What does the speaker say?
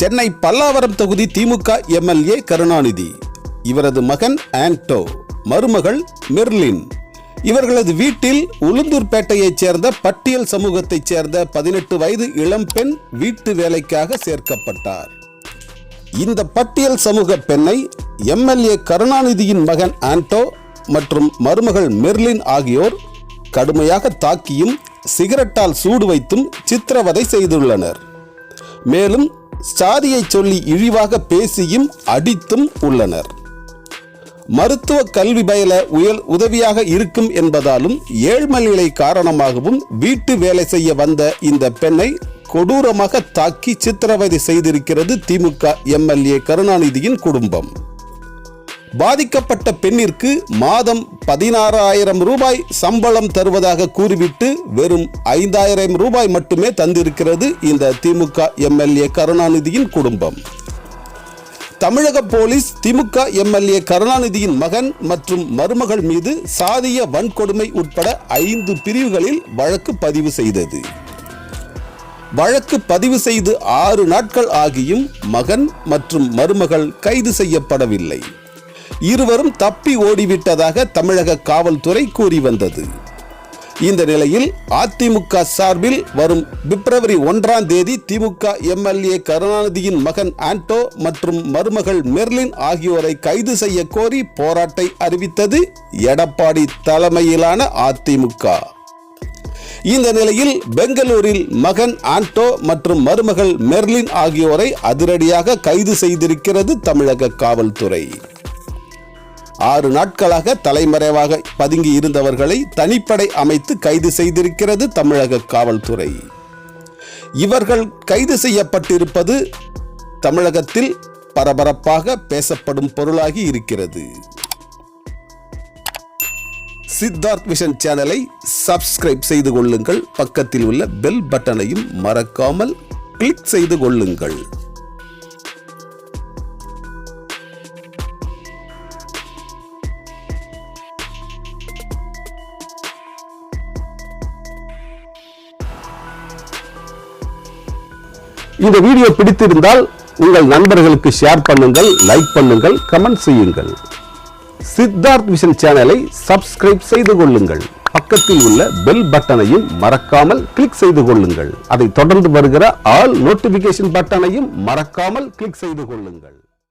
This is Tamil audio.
சென்னை பல்லாவரம் தொகுதி திமுக எம்எல்ஏ கருணாநிதி. இவரது மகன் ஆண்டோ மருமகள் மெர்லின். இவர்களது வீட்டில் உளுந்தூர்பேட்டையைச் சேர்ந்த பட்டியல் சமூகத்தைச் சேர்ந்த பதினெட்டு வயது இளம்பெண் வீட்டு வேலைக்காக சேர்க்கப்பட்டார். இந்த பட்டியல் சமூக பெண்ணை எம்எல்ஏ கருணாநிதியின் மகன் ஆண்டோ மற்றும் மருமகள் மெர்லின் ஆகியோர் கடுமையாக தாக்கியும் சிகரெட்டால் சூடு வைத்தும் சித்திரவதை செய்துள்ளனர். மேலும் சாதியை சொல்லி இழிவாக பேசியும் அடித்தும் உள்ளனர். மருத்துவ கல்வி பயில உயல் உதவியாக இருக்கும் என்பதாலும் ஏழ்மை நிலை காரணமாகவும் வீட்டு வேலை செய்ய வந்த இந்த பெண்ணை கொடூரமாக தாக்கி சித்திரவதை செய்திருக்கிறது திமுக எம்எல்ஏ கருணாநிதியின் குடும்பம். பாதிக்கப்பட்ட பெண்ணிற்கு மாதம் பதினாறாயிரம் ரூபாய் சம்பளம் தருவதாக கூறிவிட்டு வெறும் ஐந்தாயிரம் ரூபாய் மட்டுமே தந்திருக்கிறது இந்த திமுக எம்எல்ஏ கருணாநிதியின் குடும்பம். தமிழக போலீஸ் திமுக எம்எல்ஏ கருணாநிதியின் மகன் மற்றும் மருமகள் மீது சாதிய வன்கொடுமை உட்பட ஐந்து பிரிவுகளில் வழக்கு பதிவு செய்தது. வழக்கு பதிவு செய்து ஆறு நாட்கள் ஆகியும் மகன் மற்றும் மருமகள் கைது செய்யப்படவில்லை. இருவரும் தப்பி ஓடிவிட்டதாக தமிழக காவல்துறை கூறி வந்தது. இந்த நிலையில் அதிமுக சார்பில் வரும் பிப்ரவரி ஒன்றாம் தேதி திமுக எம்எல்ஏ கருணாநிதியின் மகன் ஆண்டோ மற்றும் மருமகள் மெர்லின் ஆகியோரை கைது செய்ய கோரி போராட்டை அறிவித்தது எடப்பாடி தலைமையிலான அதிமுக. இந்த நிலையில் பெங்களூரில் மகன் ஆண்டோ மற்றும் மருமகள் மெர்லின் ஆகியோரை அதிரடியாக கைது செய்திருக்கிறது தமிழக காவல்துறை. ஆறு நாட்களாக தலைமறைவாக பதுங்கி இருந்தவர்களை தனிப்படை அமைத்து கைது செய்திருக்கிறது தமிழக காவல்துறை. இவர்கள் கைது செய்யப்பட்டிருப்பது தமிழகத்தில் பரபரப்பாக பேசப்படும் பொருளாகி இருக்கிறது. சித்தார்த் விஷன் சேனலை சப்ஸ்கிரைப் செய்து கொள்ளுங்கள். பக்கத்தில் உள்ள பெல் பட்டனையும் மறக்காமல் கிளிக் செய்து கொள்ளுங்கள். இந்த வீடியோ பிடித்திருந்தால் உங்கள் நண்பர்களுக்கு ஷேர் பண்ணுங்கள் லைக் பண்ணுங்கள் கமெண்ட் செய்யுங்கள். சித்தார்த் விஷன் சேனலை சப்ஸ்கிரைப் செய்து கொள்ளுங்கள். பக்கத்தில் உள்ள பெல் பட்டனையும் மறக்காமல் கிளிக் செய்து கொள்ளுங்கள். அதை தொடர்ந்து வருகிற ஆல் நோட்டிபிகேஷன் பட்டனையும் மறக்காமல் கிளிக் செய்து கொள்ளுங்கள்.